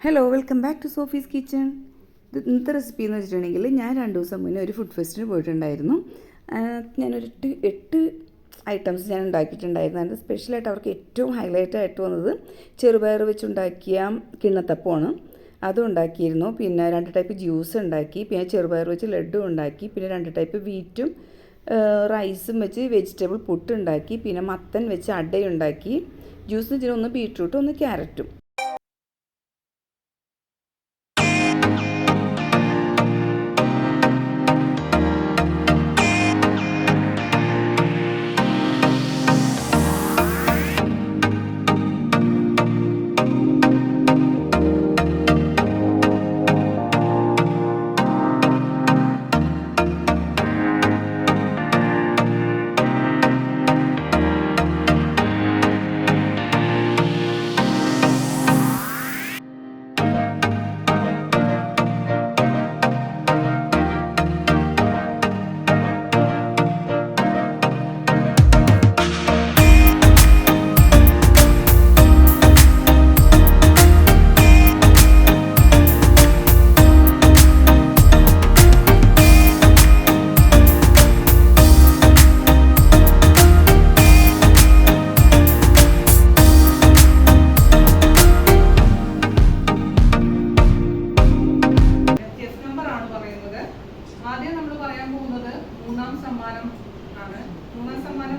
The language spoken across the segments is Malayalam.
Hello welcome back to Sophie's kitchen ഇന്നത്തെ റെസിപ്പി എന്ന് വെച്ചിട്ടുണ്ടെങ്കിൽ ഞാൻ രണ്ട് ദിവസം മുന്നേ ഒരു ഫുഡ് ഫെസ്റ്റിന് പോയിട്ടുണ്ടായിരുന്നു. ഞാനൊരു എട്ട് എട്ട് ഐറ്റംസ് ഞാൻ ഉണ്ടാക്കിയിട്ടുണ്ടായിരുന്നു. അതിന്റെ സ്പെഷ്യലായിട്ട് അവർക്ക് ഏറ്റവും ഹൈലൈറ്റ് ആയിട്ട് വന്നത് ചെറുപയർ വെച്ചുണ്ടാക്കിയ കിണ്ണത്തപ്പമാണ്. അതും ഉണ്ടാക്കിയിരുന്നു. പിന്നെ രണ്ട് ടൈപ്പ് ജ്യൂസ് ഉണ്ടാക്കി പിന്നെ ചെറുപയർ വെച്ച് ലഡ്ഡു ഉണ്ടാക്കി പിന്നെ രണ്ട് ടൈപ്പ് വീറ്റും റൈസും വെച്ച് വെജിറ്റബിൾ പുട്ട് ഉണ്ടാക്കി പിന്നെ മത്തൻ വെച്ച് അടയുണ്ടാക്കി. ജ്യൂസ് വെച്ചിട്ട് ഒന്ന് ബീട്രൂട്ടും ഒന്ന് ക്യാരറ്റും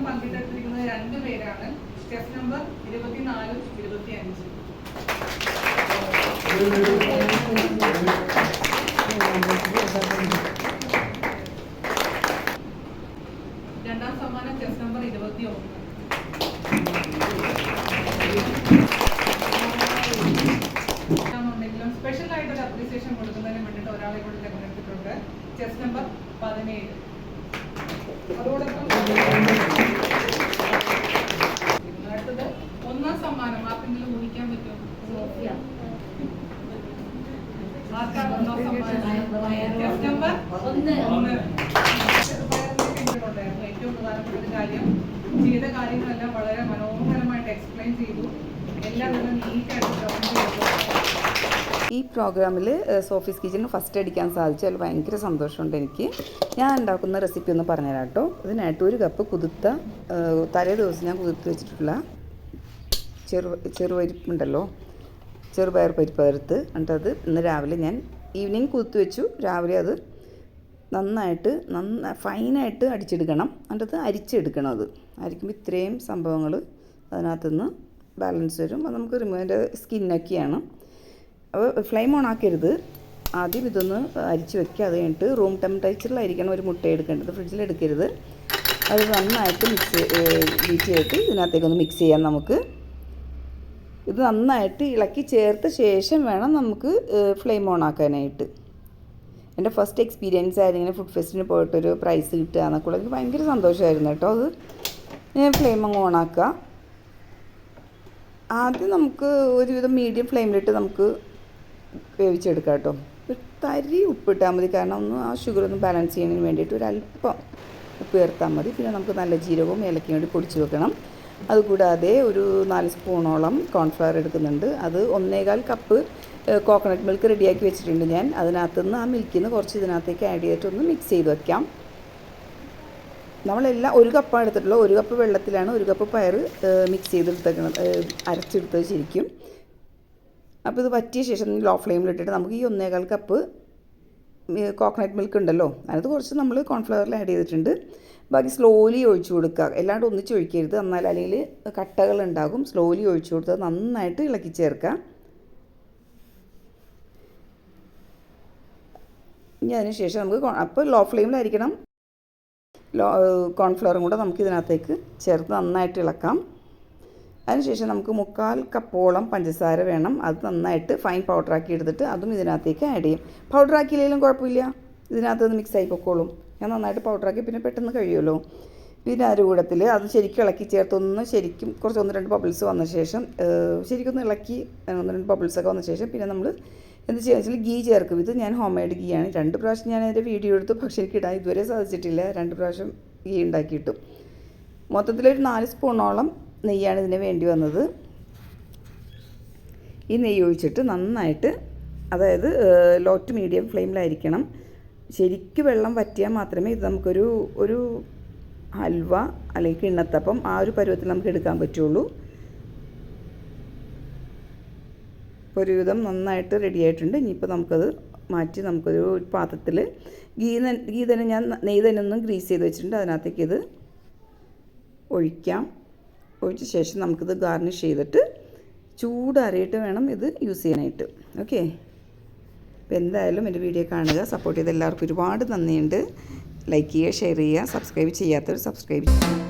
മൂന്നാം സമ്മാനം പങ്കിട്ടെടുത്തിരിക്കുന്നത് രണ്ട് പേരാണ്. സ്റ്റെപ്പ് നമ്പർ ഇരുപത്തിനാലും ഇരുപത്തി അഞ്ചും രണ്ടാം സമ്മാനം ചെസ് നമ്പർ ഇരുപത്തി ഒന്ന് സ്പെഷ്യൽ ആയിട്ട് അപ്രീസിയേഷൻ കൊടുക്കുന്നതിന് വേണ്ടിയിട്ട് ഒരാളെ കൂടി തിരഞ്ഞെടുത്തിട്ടുണ്ട്. ചെസ് നമ്പർ പതിനേഴ്. അതോടൊപ്പം ഒന്നാം സമ്മാനം ആർക്കെങ്കിലും ഊഹിക്കാൻ പറ്റുമോ? ഏറ്റവും പ്രധാനപ്പെട്ട ഒരു കാര്യം ചെയ്ത കാര്യങ്ങളെല്ലാം വളരെ മനോഹരമായിട്ട് എക്സ്പ്ലെയിൻ ചെയ്തു. എല്ലാം നല്ല നീറ്റായിട്ട് ചെയ്തു. ഈ പ്രോഗ്രാമിൽ സോഫീസ് കിച്ചണിന് ഫസ്റ്റ് അടിക്കാൻ സാധിച്ചു അതിൽ ഭയങ്കര സന്തോഷമുണ്ട് എനിക്ക്. ഞാൻ ഉണ്ടാക്കുന്ന റെസിപ്പി ഒന്ന് പറഞ്ഞുതരാം കേട്ടോ. ഇതിനായിട്ട് ഒരു കപ്പ് കുതിർത്ത തലേ ദിവസം ഞാൻ കുതിർത്ത് വെച്ചിട്ടുള്ള ചെറു ചെറുപരിപ്പുണ്ടല്ലോ. ചെറുപയർ പരിപ്പ് അതെടുത്ത് എന്നിട്ട് അത് ഇന്ന് രാവിലെ ഞാൻ ഈവനിങ് കുത്തി വെച്ചു. രാവിലെ അത് നന്നായിട്ട് നന്ന ഫൈനായിട്ട് അടിച്ചെടുക്കണം. എന്നിട്ടത് അരിച്ചെടുക്കണം അത്. അരിക്കുമ്പോൾ ഇത്രയും സംഭവങ്ങൾ അതിനകത്തുനിന്ന് ബാലൻസ് വരും. അത് നമുക്ക് റിമൂവ് അതിന്റെ സ്കിന്നൊക്കെയാണ് അപ്പോൾ ഫ്ലെയിം ഓൺ ആക്കരുത്. ആദ്യം ഇതൊന്ന് അരിച്ച് വെക്കുക. അത് കഴിഞ്ഞിട്ട് റൂം ടെമ്പറേച്ചറിലായിരിക്കണം ഒരു മുട്ട എടുക്കേണ്ടത്. ഫ്രിഡ്ജിൽ എടുക്കരുത്. അത് നന്നായിട്ട് മിക്സ് ബീറ്റ് ചെയ്തിട്ട് ഇതിനകത്തേക്കൊന്ന് മിക്സ് ചെയ്യാം നമുക്ക്. ഇത് നന്നായിട്ട് ഇളക്കി ചേർത്ത ശേഷം വേണം നമുക്ക് ഫ്ലെയിം ഓൺ ആക്കാനായിട്ട്. എന്റെ ഫസ്റ്റ് എക്സ്പീരിയൻസ് ആയിരുന്നു ഇങ്ങനെ ഫുഡ് ഫെസ്റ്റിന് പോയിട്ടൊരു പ്രൈസ് കിട്ടുക എന്നൊക്കെ ഉള്ളത് എനിക്ക് ഭയങ്കര സന്തോഷമായിരുന്നു കേട്ടോ അത്. ഞാൻ ഫ്ലെയിം അങ്ങ് ഓണാക്കുക ആദ്യം നമുക്ക് ഒരുവിധം മീഡിയം ഫ്ലെയിമിലിട്ട് നമുക്ക് വേവിച്ചെടുക്കാം കേട്ടോ. ഒരു തരി ഉപ്പിട്ടാൽ മതി കാരണം ഒന്ന് ആ ഷുഗർ ഒന്ന് ബാലൻസ് ചെയ്യുന്നതിന് വേണ്ടിയിട്ട് ഒരു അല്പം ഉപ്പ് ചേർത്താൽ മതി. പിന്നെ നമുക്ക് നല്ല ജീരകവും ഏലക്കയും കൂടി പൊടിച്ച് വെക്കണം. അതുകൂടാതെ ഒരു നാല് സ്പൂണോളം കോൺഫ്ലവർ എടുക്കുന്നുണ്ട്. അത് ഒന്നേകാൽ കപ്പ് കോക്കനട്ട് മിൽക്ക് റെഡിയാക്കി വെച്ചിട്ടുണ്ട് ഞാൻ. അതിനകത്തുനിന്ന് ആ മിൽക്കിൽ നിന്ന് കുറച്ച് ഇതിനകത്തേക്ക് ആഡ് ചെയ്തിട്ട് ഒന്ന് മിക്സ് ചെയ്ത് വെക്കാം. നമ്മളെല്ലാം ഒരു കപ്പാണ് എടുത്തിട്ടുള്ളത്. ഒരു കപ്പ് വെള്ളത്തിലാണ് ഒരു കപ്പ് പയർ മിക്സ് ചെയ്തെടുത്തേക്കണം അരച്ചെടുത്തത് ശരിക്കും. അപ്പോൾ ഇത് പറ്റിയ ശേഷം ലോ ഫ്ലെയിമിലിട്ടിട്ട് നമുക്ക് ഈ ഒന്നേകാൽ കപ്പ് കോക്കനട്ട് മിൽക്ക് ഉണ്ടല്ലോ അതിനകത്ത് കുറച്ച് നമ്മൾ കോൺഫ്ലവറിൽ ആഡ് ചെയ്തിട്ടുണ്ട്. ബാക്കി സ്ലോലി ഒഴിച്ചു കൊടുക്കുക. എല്ലാണ്ട് ഒന്നിച്ച് ഒഴിക്കരുത്. എന്നാൽ അല്ലെങ്കിൽ കട്ടകൾ ഉണ്ടാകും. സ്ലോലി ഒഴിച്ചു കൊടുത്ത് നന്നായിട്ട് ഇളക്കി ചേർക്കുക. ഇനി അതിനുശേഷം നമുക്ക് അപ്പോൾ ലോ ഫ്ലെയിമിലായിരിക്കണം ലോ കോൺഫ്ലവറും കൂടെ നമുക്ക് ഇതിനകത്തേക്ക് ചേർത്ത് നന്നായിട്ട് ഇളക്കാം. അതിനുശേഷം നമുക്ക് മുക്കാൽ കപ്പോളം പഞ്ചസാര വേണം. അത് നന്നായിട്ട് ഫൈൻ പൗഡറാക്കി എടുത്തിട്ട് അതും ഇതിനകത്തേക്ക് ആഡ് ചെയ്യും. പൗഡറാക്കിയില്ലെങ്കിലും കുഴപ്പമില്ല. ഇതിനകത്ത് നിന്ന് മിക്സ് ആയി പൊക്കോളും. ഞാൻ നന്നായിട്ട് പൗഡറാക്കി പിന്നെ പെട്ടെന്ന് കഴിയുമല്ലോ. പിന്നെ അതിന്റെ കൂടത്തിൽ അത് ശരിക്കും ഇളക്കി ചേർത്തൊന്ന് ശരിക്കും കുറച്ച് ഒന്ന് രണ്ട് ബബിൾസ് വന്ന ശേഷം ശരിക്കും ഒന്ന് ഇളക്കി ഒന്ന് രണ്ട് ബബിൾസൊക്കെ വന്ന ശേഷം പിന്നെ നമ്മൾ എന്ത് ചെയ്യുക വെച്ചാൽ ഗീ ചേർക്കും. ഇത് ഞാൻ ഹോം മെയ്ഡ് ഗീ ആണ് രണ്ട് പ്രാവശ്യം ഞാൻ അതിന്റെ വീഡിയോ എടുത്തു. പക്ഷേ എനിക്ക് ഇടാൻ ഇതുവരെ സാധിച്ചിട്ടില്ല. രണ്ട് പ്രാവശ്യം ഗീ ഉണ്ടാക്കിയിട്ടു. മൊത്തത്തിലൊരു നാല് സ്പൂണോളം നെയ്യാണ് ഇതിന് വേണ്ടി വന്നത്. ഈ നെയ്യ് ഒഴിച്ചിട്ട് നന്നായിട്ട് അതായത് ലോ ടു മീഡിയം ഫ്ലെയിമിലായിരിക്കണം. ശരിക്കും വെള്ളം വറ്റിയാൽ മാത്രമേ ഇത് നമുക്കൊരു ഒരു ഹൽവ അല്ലെങ്കിൽ കിണ്ണത്തപ്പം ആ ഒരു പരുവത്തിൽ നമുക്ക് എടുക്കാൻ പറ്റുള്ളൂ. ഒരുവിധം നന്നായിട്ട് റെഡി ആയിട്ടുണ്ട്. ഇനിയിപ്പോൾ നമുക്കത് മാറ്റി നമുക്കൊരു പാത്രത്തിൽ ഗീ ഗീ തന്നെ ഞാൻ നെയ്തനൊന്നും ഗ്രീസ് ചെയ്ത് വെച്ചിട്ടുണ്ട്. അതിനകത്തേക്ക് ഇത് ഒഴിക്കാം. ഒഴിച്ച ശേഷം നമുക്കിത് ഗാർണിഷ് ചെയ്തിട്ട് ചൂടാറിയിട്ട് വേണം ഇത് യൂസ് ചെയ്യാനായിട്ട്. ഓക്കെ? അപ്പോൾ എന്തായാലും എന്റെ വീഡിയോ കാണുക. സപ്പോർട്ട് ചെയ്ത എല്ലാവർക്കും ഒരുപാട് നന്ദിയുണ്ട്. ലൈക്ക് ചെയ്യുക ഷെയർ ചെയ്യുക സബ്സ്ക്രൈബ് ചെയ്യാത്തവർ സബ്സ്ക്രൈബ് ചെയ്യുക